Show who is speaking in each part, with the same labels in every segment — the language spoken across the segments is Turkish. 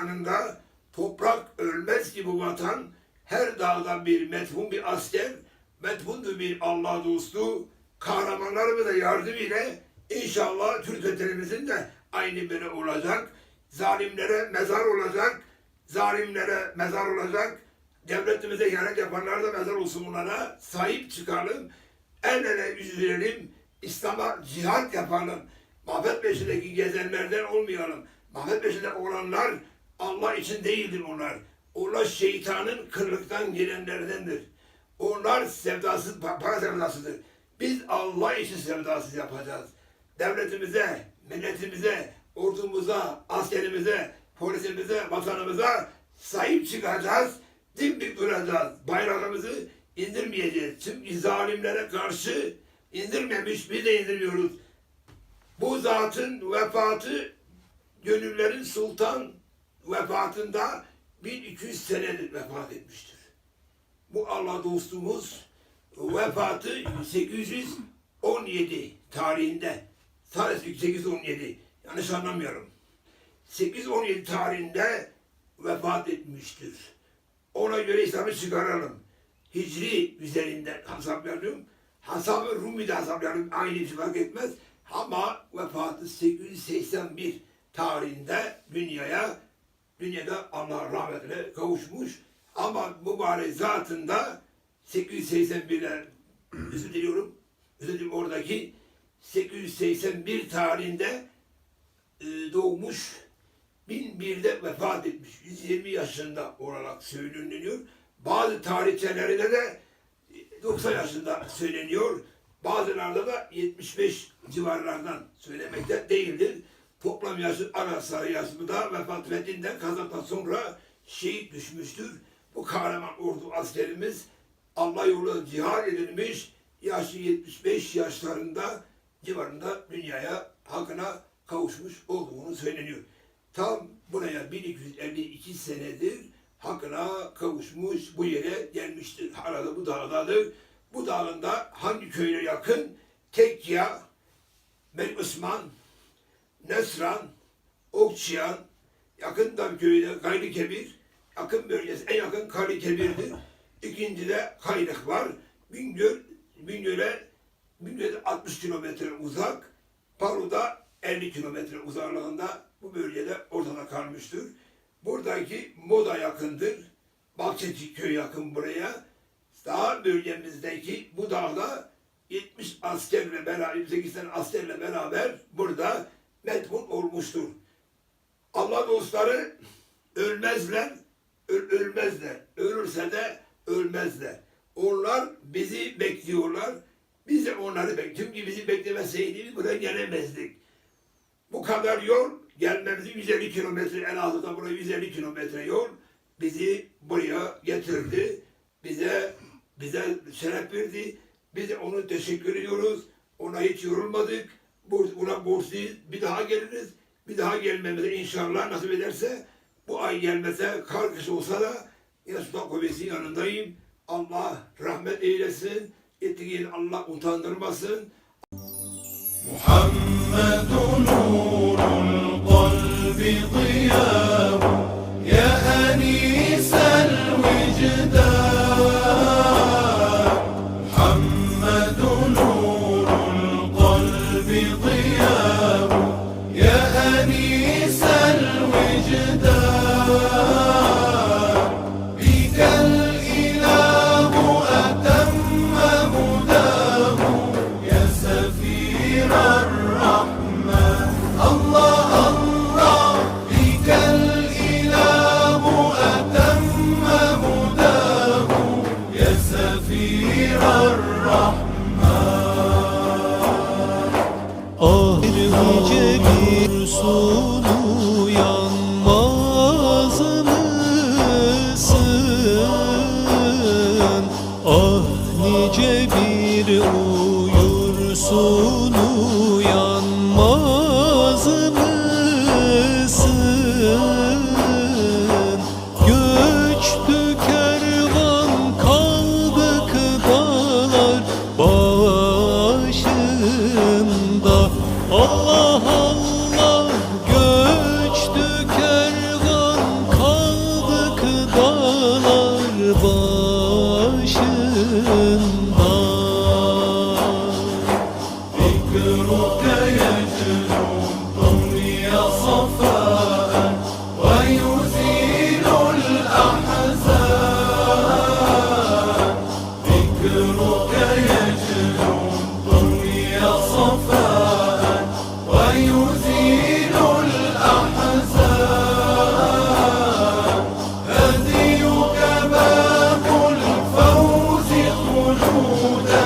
Speaker 1: Anında toprak ölmez ki bu vatan, her dağda bir methun bir asker, methundu bir Allah dostu, kahramanlarımıza yardım ile inşallah Türk veterimizin de aynı böyle olacak. Zalimlere mezar olacak, zalimlere mezar olacak, devletimize ihanet yapanlar da mezar olsun bunlara, sahip çıkalım, el ele üzülelim, İslam'a cihat yapalım. Mahvet peşindeki gezenlerden olmayalım. Mahvet peşinde olanlar Allah için değildir onlar. Onlar şeytanın kırlıktan gelenlerdendir. Onlar sevdasız, pa- para sevdasıdır. Biz Allah için sevdasız yapacağız. Devletimize, milletimize, ordumuza, askerimize, polisimize, vatanımıza sahip çıkacağız. Dimdik duracağız. Bayrağımızı indirmeyeceğiz. Çünkü zalimlere karşı indirmemiş, biz de indirmiyoruz. Bu zatın vefatı gönüllerin sultan vefatında 1200 senedir vefat etmiştir. Bu Allah dostumuz vefatı 817 tarihinde. Sadece 817. Yanlış anlamıyorum. 817 tarihinde vefat etmiştir. Ona göre hesabı çıkaralım. Hicri üzerinden hesaplayalım. Hesabı Rumi'de hesaplayalım. Aynı bir fark etmez. Ama vefatı 881 tarihinde dünyaya dünyada Allah rahmetine kavuşmuş. Ama mübarek zatında 881'e özür diliyorum. Özür diliyorum oradaki 881 tarihinde e, doğmuş 1001'de vefat etmiş. 120 yaşında olarak söyleniyor. Bazı tarihçelerinde de 90 yaşında söyleniyor. Bazılarında da 75 civarlardan söylemekte değildir. Toplam yaşı ara sarı yaşı da vefat ettiğinden kazaktan sonra şehit düşmüştür. Bu kahraman ordu askerimiz Allah yolunda cihad edilmiş. Yaşı 75 yaşlarında civarında dünyaya hakkına kavuşmuş olduğunu söyleniyor. Tam buraya 1252 senedir hakkına kavuşmuş bu yere gelmiştir. Arada bu dağdadır. Bu dağında hangi köye yakın? Tekya, Melik Osman, Nesran, Okçayan, yakında bir köyde Gayri Kebir, yakın bölgesi en yakın Kayri Kebir'dir. İkinci de Kayrık var. Bingöl, Bingöl'e Bingöl'e 60 kilometre uzak, Palu'da 50 kilometre uzaklığında bu bölgede ortada kalmıştır. Buradaki Moda yakındır. Bahçeci köy yakın buraya. Daha bölgemizdeki bu dağda 70 askerle beraber, 28 tane askerle beraber burada metfun olmuştur. Allah dostları ölmezler, öl- ölmezler. Ölürse de ölmezler. Onlar bizi bekliyorlar. Biz de onları bekliyoruz. Çünkü bizi beklemeseydi buraya gelemezdik. Bu kadar yol gelmemizi 150 kilometre en azından buraya 150 kilometre yol bizi buraya getirdi. Bize bize şeref verdi. Biz onu teşekkür ediyoruz. Ona hiç yorulmadık Bu- Buna borçluyuz. Bir daha geliriz. Bir daha gelmemize inşallah nasip ederse bu ay gelmese kar kış olsa da yine Sultan Kuvvesi'nin yanındayım. Allah rahmet eylesin. Ettiğin Allah utandırmasın.
Speaker 2: محمد نور القلب ضياء يا أنيس بدرك يجلو ضمني صفاء ويزيل الأحزان ذكرك يجلو ضمني صفاء ويزيل
Speaker 3: الأحزان هديك باب الفوز خلودا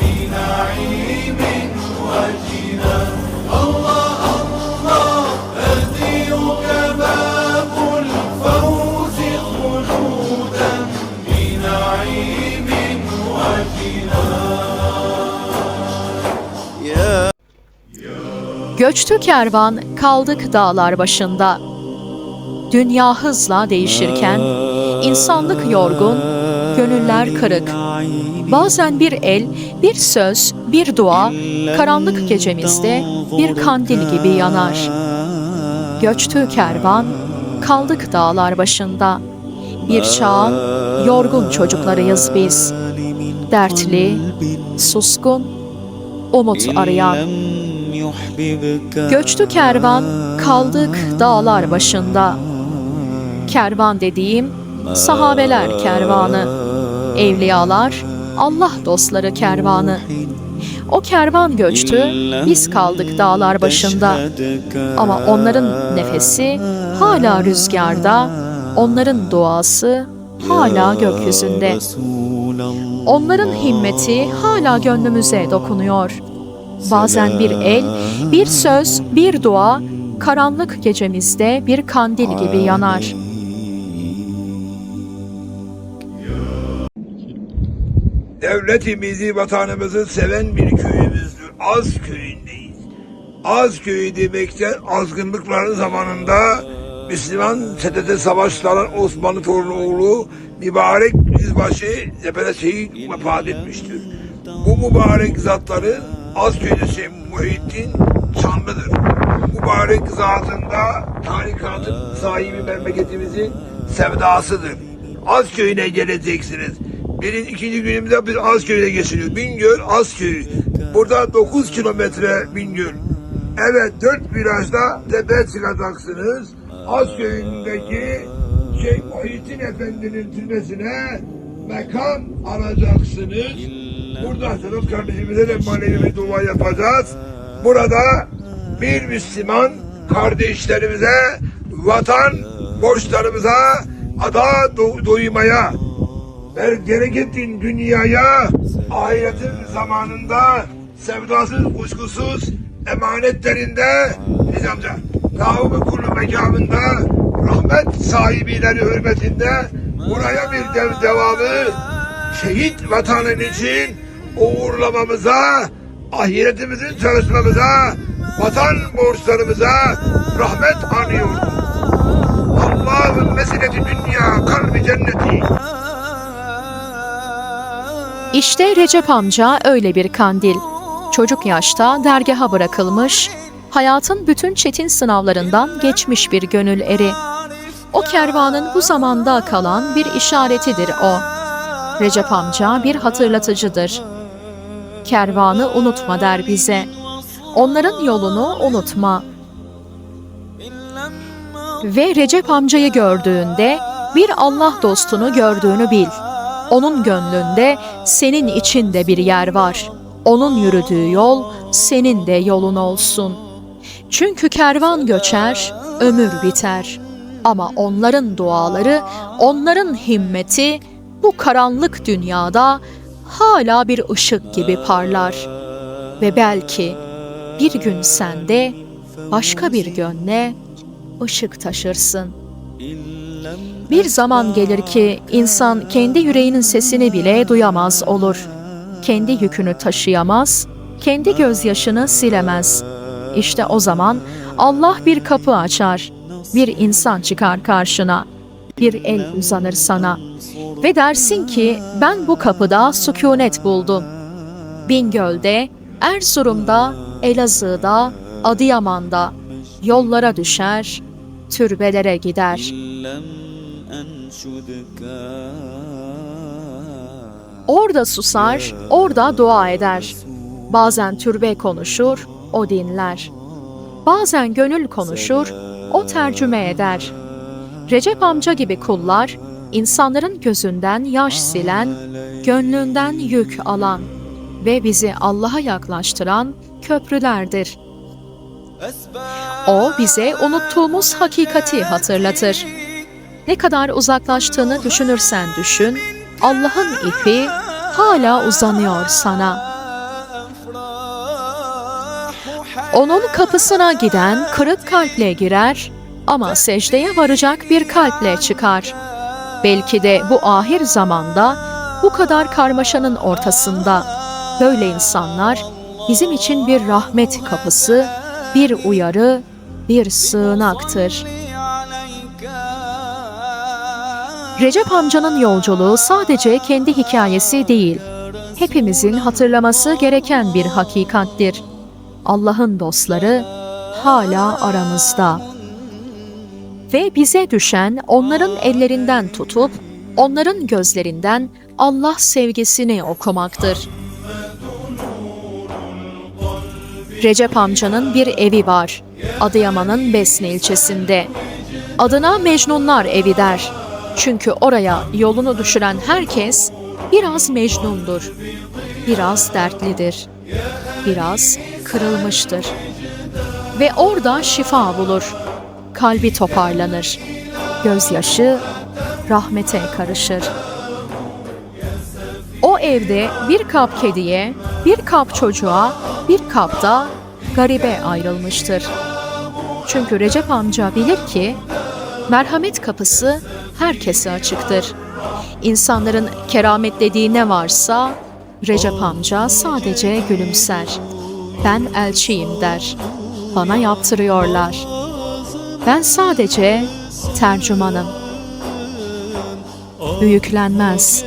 Speaker 3: بنعيم Göçtü kervan, kaldık dağlar başında. Dünya hızla değişirken, insanlık yorgun, gönüller kırık. Bazen bir el, bir söz, bir dua, karanlık gecemizde bir kandil gibi yanar. Göçtü kervan, kaldık dağlar başında. Bir çağın yorgun çocuklarıyız biz. Dertli, suskun, umut arayan. Göçtü kervan, kaldık dağlar başında. Kervan dediğim sahabeler kervanı, evliyalar, Allah dostları kervanı. O kervan göçtü, biz kaldık dağlar başında. Ama onların nefesi hala rüzgarda, onların duası hala gökyüzünde. Onların himmeti hala gönlümüze dokunuyor. Bazen bir el, bir söz, bir dua, karanlık gecemizde bir kandil gibi yanar.
Speaker 1: Devletimizi, vatanımızı seven bir köyümüzdür. Az köyündeyiz. Az köyü demekten azgınlıkların zamanında Müslüman STT savaşların Osmanlı Torunoğlu mübarek yüzbaşı Zepere Seyit vefat etmiştir. Bu mübarek zatların az köyüdesi Muhittin Çamlı'dır. Mübarek zatında tarikatın sahibi memleketimizin sevdasıdır. Az köyüne geleceksiniz. Birin ikinci günümüzde bir az köyüne geçiriyoruz. Bingöl az köyü. Burada 9 kilometre Bingöl. Evet dört virajda tepe çıkacaksınız. Az köyündeki şey Muhittin Efendi'nin türbesine mekan alacaksınız. Burada Sedat kardeşimize de manevi bir dua yapacağız. Burada bir Müslüman kardeşlerimize vatan borçlarımıza ada doymaya ve gerekettin dünyaya ahiretin zamanında sevdasız kuşkusuz emanetlerinde Biz amca Tavuk kulu mekanında rahmet sahibileri hürmetinde buraya bir dev devamı şehit vatanın için uğurlamamıza ahiretimizin çalışmamıza vatan borçlarımıza rahmet anıyoruz. Allah'ın meseleti dünya kalbi cenneti.
Speaker 3: İşte Recep amca öyle bir kandil. Çocuk yaşta dergaha bırakılmış, hayatın bütün çetin sınavlarından geçmiş bir gönül eri. O kervanın bu zamanda kalan bir işaretidir o. Recep amca bir hatırlatıcıdır. Kervanı unutma der bize. Onların yolunu unutma. Ve Recep amcayı gördüğünde bir Allah dostunu gördüğünü bil. Onun gönlünde senin için de bir yer var. Onun yürüdüğü yol senin de yolun olsun. Çünkü kervan göçer, ömür biter. Ama onların duaları, onların himmeti bu karanlık dünyada hala bir ışık gibi parlar. Ve belki bir gün sen de başka bir gönle ışık taşırsın. Bir zaman gelir ki insan kendi yüreğinin sesini bile duyamaz olur. Kendi yükünü taşıyamaz, kendi gözyaşını silemez. İşte o zaman Allah bir kapı açar. Bir insan çıkar karşına. Bir el uzanır sana. Ve dersin ki ben bu kapıda sükunet buldum. Bingöl'de, Erzurum'da, Elazığ'da, Adıyaman'da yollara düşer, türbelere gider. Orada susar, orada dua eder. Bazen türbe konuşur, o dinler. Bazen gönül konuşur, o tercüme eder. Recep amca gibi kullar, insanların gözünden yaş silen, gönlünden yük alan ve bizi Allah'a yaklaştıran köprülerdir. O bize unuttuğumuz hakikati hatırlatır. Ne kadar uzaklaştığını düşünürsen düşün, Allah'ın ipi hala uzanıyor sana. Onun kapısına giden kırık kalple girer ama secdeye varacak bir kalple çıkar. Belki de bu ahir zamanda bu kadar karmaşanın ortasında böyle insanlar bizim için bir rahmet kapısı, bir uyarı, bir sığınaktır. Recep amcanın yolculuğu sadece kendi hikayesi değil, hepimizin hatırlaması gereken bir hakikattir. Allah'ın dostları hala aramızda. Ve bize düşen onların ellerinden tutup, onların gözlerinden Allah sevgisini okumaktır. Recep amcanın bir evi var. Adıyaman'ın Besne ilçesinde. Adına Mecnunlar Evi der. Çünkü oraya yolunu düşüren herkes biraz mecnundur. Biraz dertlidir. Biraz kırılmıştır. Ve orada şifa bulur. Kalbi toparlanır. Gözyaşı rahmete karışır. O evde bir kap kediye, bir kap çocuğa, bir kap da garibe ayrılmıştır. Çünkü Recep amca bilir ki merhamet kapısı herkese açıktır. İnsanların keramet dediği ne varsa Recep amca sadece gülümser. Ben elçiyim der. Bana yaptırıyorlar. Ben sadece tercümanım. Büyüklenmez.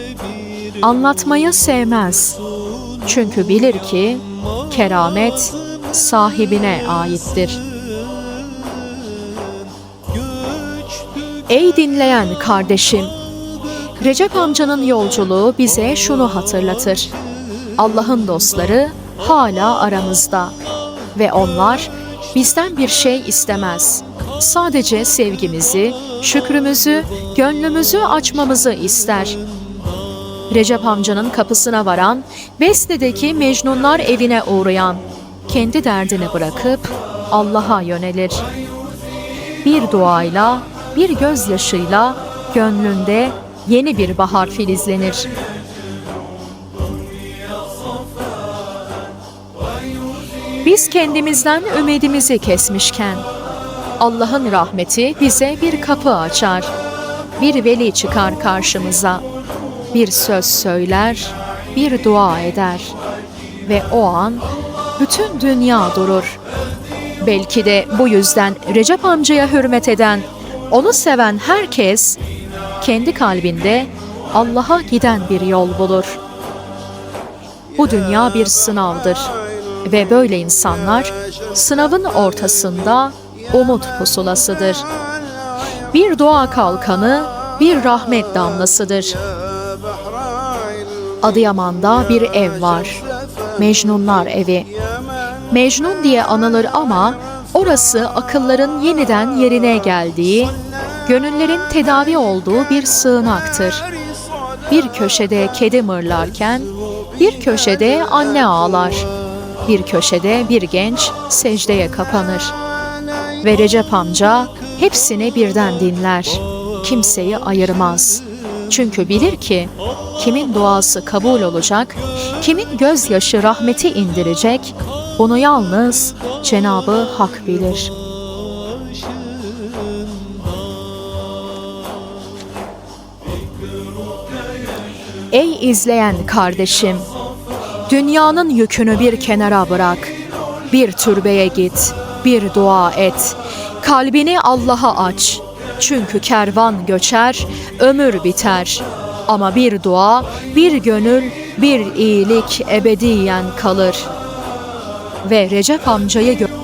Speaker 3: Anlatmayı sevmez. Çünkü bilir ki keramet sahibine aittir. Ey dinleyen kardeşim, Recep amcanın yolculuğu bize şunu hatırlatır. Allah'ın dostları hala aramızda ve onlar bizden bir şey istemez. Sadece sevgimizi, şükrümüzü, gönlümüzü açmamızı ister. Recep amcanın kapısına varan, Besne'deki Mecnunlar evine uğrayan, kendi derdini bırakıp Allah'a yönelir. Bir duayla, bir gözyaşıyla gönlünde yeni bir bahar filizlenir. Biz kendimizden ümidimizi kesmişken Allah'ın rahmeti bize bir kapı açar. Bir veli çıkar karşımıza. Bir söz söyler, bir dua eder ve o an bütün dünya durur. Belki de bu yüzden Recep amcaya hürmet eden, onu seven herkes kendi kalbinde Allah'a giden bir yol bulur. Bu dünya bir sınavdır ve böyle insanlar sınavın ortasında umut pusulasıdır. Bir dua kalkanı, bir rahmet damlasıdır. Adıyaman'da bir ev var. Mecnunlar evi. Mecnun diye anılır ama orası akılların yeniden yerine geldiği, gönüllerin tedavi olduğu bir sığınaktır. Bir köşede kedi mırlarken, bir köşede anne ağlar. Bir köşede bir genç secdeye kapanır. Ve Recep amca hepsini birden dinler. Kimseyi ayırmaz. Çünkü bilir ki kimin duası kabul olacak, kimin gözyaşı rahmeti indirecek, bunu yalnız Cenabı Hak bilir. Ey izleyen kardeşim, dünyanın yükünü bir kenara bırak. Bir türbeye git, bir dua et. Kalbini Allah'a aç. Çünkü kervan göçer, ömür biter. Ama bir dua, bir gönül, bir iyilik ebediyen kalır. Ve Recep amcayı gö-